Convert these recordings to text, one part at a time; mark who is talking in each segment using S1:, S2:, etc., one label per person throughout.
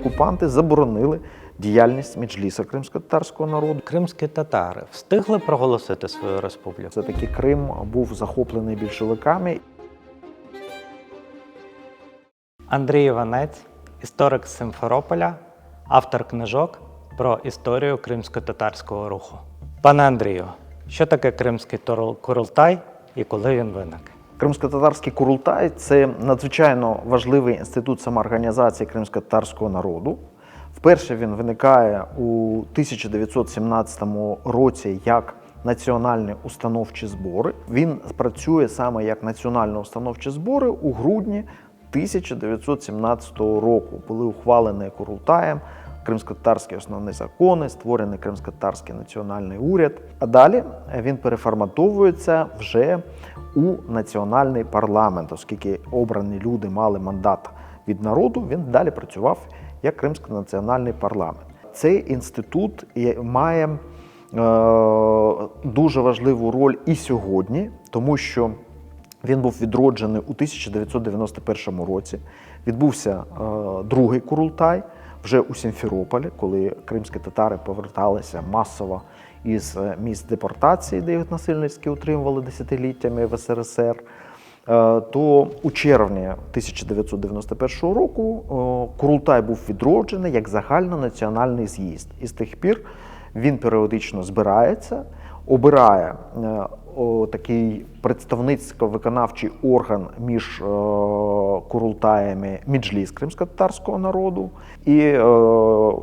S1: окупанти заборонили діяльність Меджліса кримсько-татарського народу.
S2: Кримські татари встигли проголосити свою республіку.
S1: Це таки Крим був захоплений більшовиками.
S2: Андрій Іванець, історик з Симферополя, автор книжок про історію кримсько-татарського руху. Пане Андрію, що таке Кримський Курултай і коли він виник?
S1: Кримсько-татарський Курултай це надзвичайно важливий інститут самоорганізації кримсько-татарського народу. Вперше він виникає у 1917 році як національні установчі збори. Він працює саме як національно установчі збори у грудні 1917 року. Були ухвалені Курултаєм кримсько-татарські основні закони, створений кримсько-татарський національний уряд. А далі він переформатовується вже у національний парламент, оскільки обрані люди мали мандат від народу. Він далі працював як Кримський національний парламент. Цей інститут має е, дуже важливу роль і сьогодні, тому що він був відроджений у 1991 році. Відбувся е, другий Курултай вже у Сімферополі, коли кримські татари поверталися масово із е, місць депортації, де їх насильницьки утримували десятиліттями в СРСР. Е, То у червні 1991 року е, Курултай був відроджений як загальнонаціональний з'їзд. І з тих пір він періодично збирається, обирає о, такий представницько-виконавчий орган між е, Курултаями Міджліс кримсько-татарського народу і е,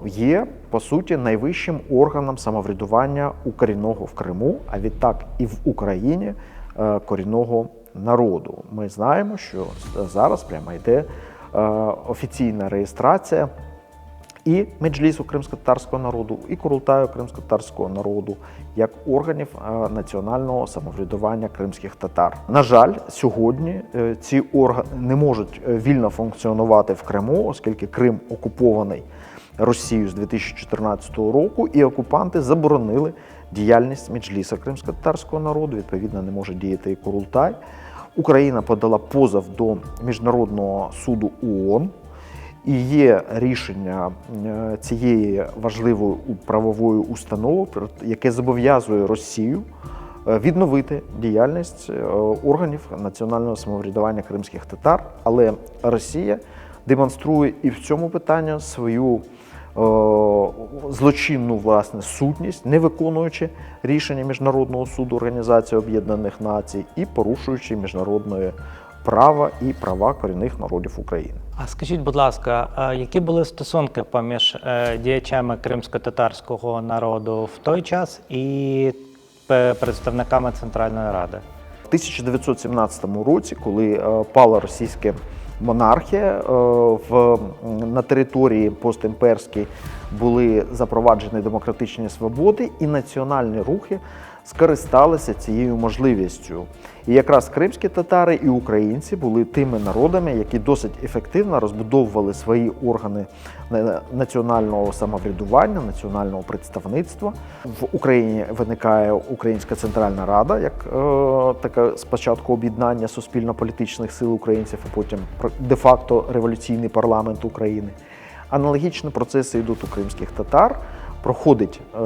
S1: є по суті найвищим органом самоврядування у корінного в Криму, а відтак і в Україні е, корінного народу. Ми знаємо, що зараз прямо йде офіційна реєстрація і Меджлісу кримсько-татарського народу, і Курултаю кримсько-татарського народу як органів е, національного самоврядування кримських татар. На жаль, сьогодні е, ці органи не можуть е, вільно функціонувати в Криму, оскільки Крим окупований Росією з 2014 року, і окупанти заборонили діяльність Меджліса кримсько-татарського народу. Відповідно, не може діяти і Курултай. Україна подала позов до Міжнародного суду ООН. І є рішення е, цієї важливої правової установи, яке зобов'язує Росію е, відновити діяльність е, органів національного самоврядування кримських татар. Але Росія демонструє і в цьому питанні свою злочинну власне сутність, не виконуючи рішення Міжнародного суду Організації Об'єднаних Націй і порушуючи міжнародне право і права корінних народів України.
S2: А скажіть, будь ласка, які були стосунки поміж е, діячами кримсько-татарського народу в той час і представниками Центральної Ради?
S1: В 1917 році, коли е, пала російська монархія, е, в, на території постімперській були запроваджені демократичні свободи, і національні рухи скористалися цією можливістю. І якраз кримські татари і українці були тими народами, які досить ефективно розбудовували свої органи національного самоврядування, національного представництва. В Україні виникає Українська Центральна Рада, як е, таке спочатку об'єднання суспільно-політичних сил українців, а потім де-факто революційний парламент України. Аналогічні процеси йдуть у кримських татар. Проходить е,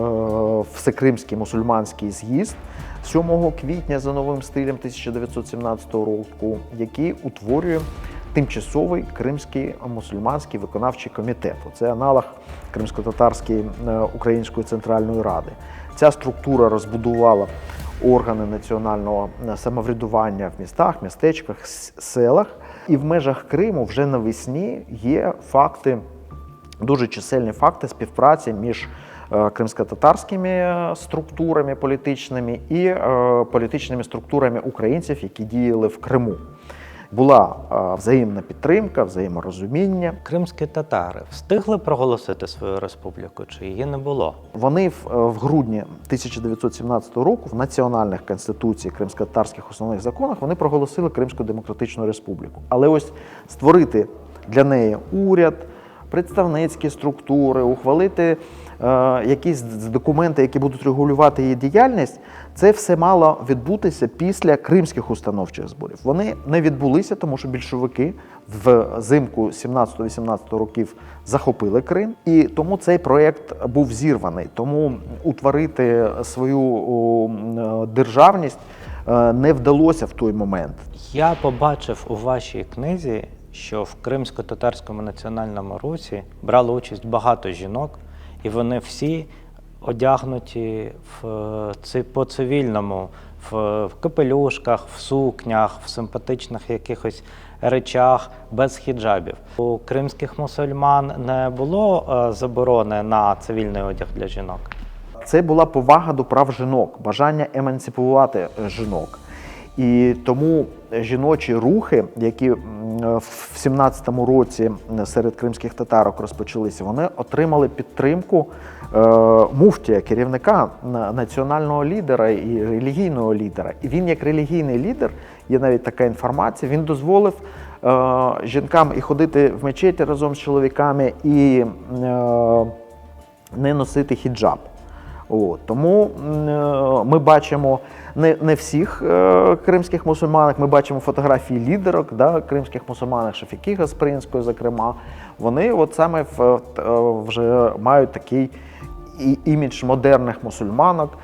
S1: Всекримський мусульманський з'їзд 7 квітня за новим стилем 1917 року, який утворює тимчасовий Кримський мусульманський виконавчий комітет. Це аналог Кримсько-татарської е, Української центральної ради. Ця структура розбудувала органи національного е, самоврядування в містах, містечках, селах. І в межах Криму вже навесні є факти дуже чисельні факти співпраці між кримсько-татарськими е, структурами політичними і е, політичними структурами українців, які діяли в Криму. Була е, взаємна підтримка, взаєморозуміння.
S2: Кримські татари встигли проголосити свою республіку, чи її не було?
S1: Вони в, е, в грудні 1917 року в національних конституції кримсько-татарських основних законах вони проголосили Кримську Демократичну Республіку. Але ось створити для неї уряд, представницькі структури, ухвалити е, якісь документи, які будуть регулювати її діяльність, це все мало відбутися після кримських установчих зборів. Вони не відбулися, тому що більшовики в зимку 17-18 років захопили Крим, і тому цей проєкт був зірваний. Тому утворити свою е, державність е, не вдалося в той момент.
S2: Я побачив у вашій книзі, що в Кримсько-татарському національному русі брало участь багато жінок, і вони всі одягнуті в е, по цивільному, в, капелюшках, в сукнях, в симпатичних якихось речах, без хіджабів. У кримських мусульман не було е, заборони на цивільний одяг для жінок.
S1: Це була повага до прав жінок, бажання емансипувати жінок. І тому жіночі рухи, які в 17-му році серед кримських татарок розпочалися, вони отримали підтримку е, муфтія, керівника національного лідера і релігійного лідера. І він, як релігійний лідер, є навіть така інформація, він дозволив е, жінкам і ходити в мечеті разом з чоловіками, і е, не носити хіджаб. От, тому е, ми бачимо не, не всіх е, кримських мусульманок, ми бачимо фотографії лідерок да, кримських мусульманок, Шафіки Гаспринської, зокрема. Вони от саме в, е, вже мають такий імідж модерних мусульманок,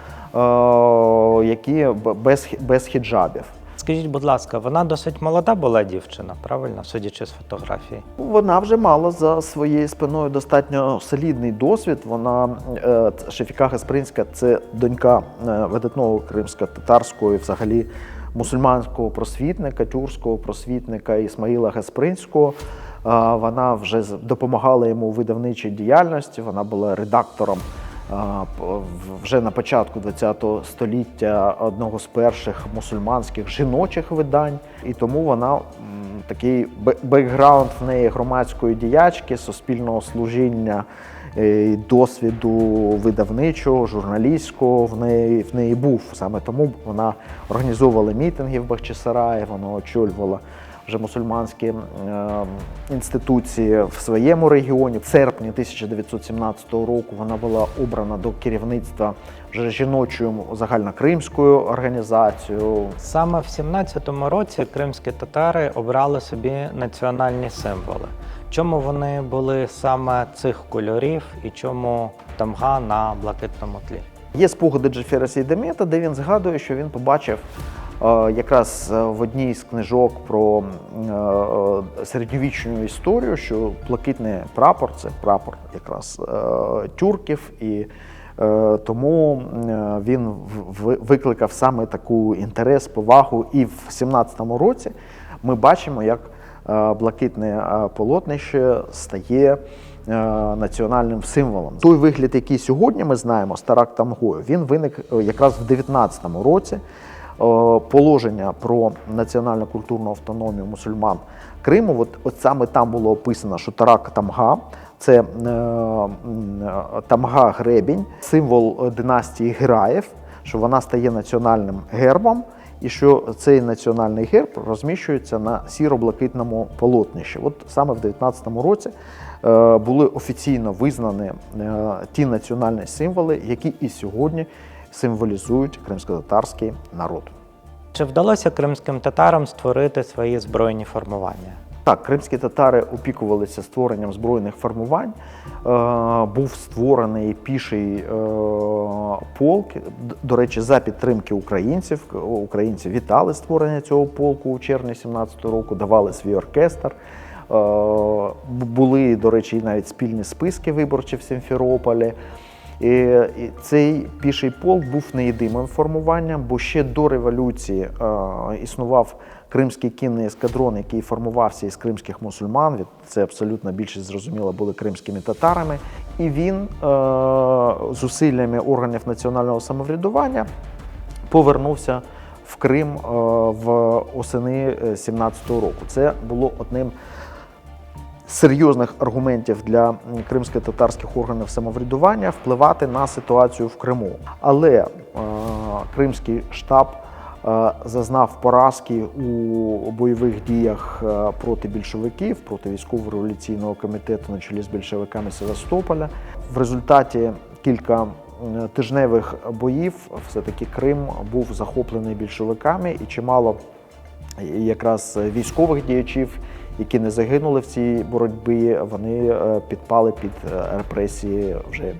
S1: які без, без хіджабів.
S2: Скажіть, будь ласка, вона досить молода була дівчина, правильно, судячи з фотографії?
S1: Вона вже мала за своєю спиною достатньо солідний досвід. Вона е, Шефіка Гаспринська це донька е, видатного кримсько-татарського і взагалі мусульманського просвітника, тюркського просвітника Ісмаїла Гаспринського. Вона вже допомагала йому у видавничій діяльності. Вона була редактором вже на початку ХХ століття одного з перших мусульманських жіночих видань, і тому вона такий бе- бекграунд в неї громадської діячки, суспільного служіння, е, досвіду видавничого, журналістського в неї в неї був. Саме тому вона організовувала мітинги в Бахчисараї, вона очолювала вже мусульманські е, інституції в своєму регіоні. В серпні 1917 року вона була обрана до керівництва вже жіночою загальнокримською організацією.
S2: Саме в 17-му році кримські татари обрали собі національні символи. Чому вони були саме цих кольорів і чому тамга на блакитному тлі?
S1: Є спогади Джефера Сейдемета, де він згадує, що він побачив якраз е, в одній з книжок про е, е, середньовічну історію, що блакитний прапор це прапор якраз е, тюрків, і е, тому е, він викликав саме таку інтерес, повагу. І в 17-му році ми бачимо, як е, блакитне е, полотнище стає е, національним символом. Той вигляд, який сьогодні ми знаємо, Старак Тамгою, він виник е, якраз в 19-му році. Е, Положення про національну культурну автономію мусульман Криму, от, от саме там було описано, що Тарак Тамга це е, е, Тамга Гребінь, символ династії Гераєв, що вона стає національним гербом, і що цей національний герб розміщується на сіро-блакитному полотнищі. От саме в 19-му році е, були офіційно визнані ті національні символи, які і сьогодні символізують кримсько-татарський народ.
S2: Чи вдалося кримським татарам створити свої збройні формування?
S1: Так, кримські татари опікувалися створенням збройних формувань. Е, був створений піший е, полк. До речі, за підтримки українців. Українці вітали створення цього полку у червні 17-го року, давали свій оркестр. Е, були, до речі, навіть спільні списки виборчі в Сімферополі. І, цей піший полк був не єдиним формуванням, бо ще до революції е, існував кримський кінний ескадрон, який формувався із кримських мусульман. Це абсолютно більшість зрозуміло були кримськими татарами. І він е, зусиллями органів національного самоврядування повернувся в Крим е, в осени 17-го року. Це було одним серйозних аргументів для кримсько-татарських органів самоврядування впливати на ситуацію в Криму. Але е, кримський штаб е, зазнав поразки у бойових діях е, проти більшовиків, проти військово-революційного комітету на чолі з більшовиками Севастополя. В результаті кілька тижневих боїв все-таки Крим був захоплений більшовиками і чимало якраз військових діячів, які не загинули в цій боротьбі, вони е, підпали під е, репресії вже е,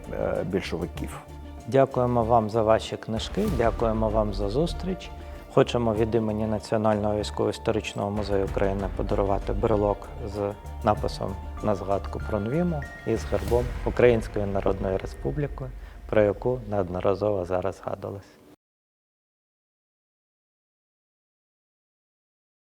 S1: більшовиків.
S2: Дякуємо вам за ваші книжки, дякуємо вам за зустріч. Хочемо від імені Національного військово-історичного музею України подарувати брелок з написом на згадку про Нвіму і з гербом Української Народної Республіки, про яку неодноразово зараз згадувалось.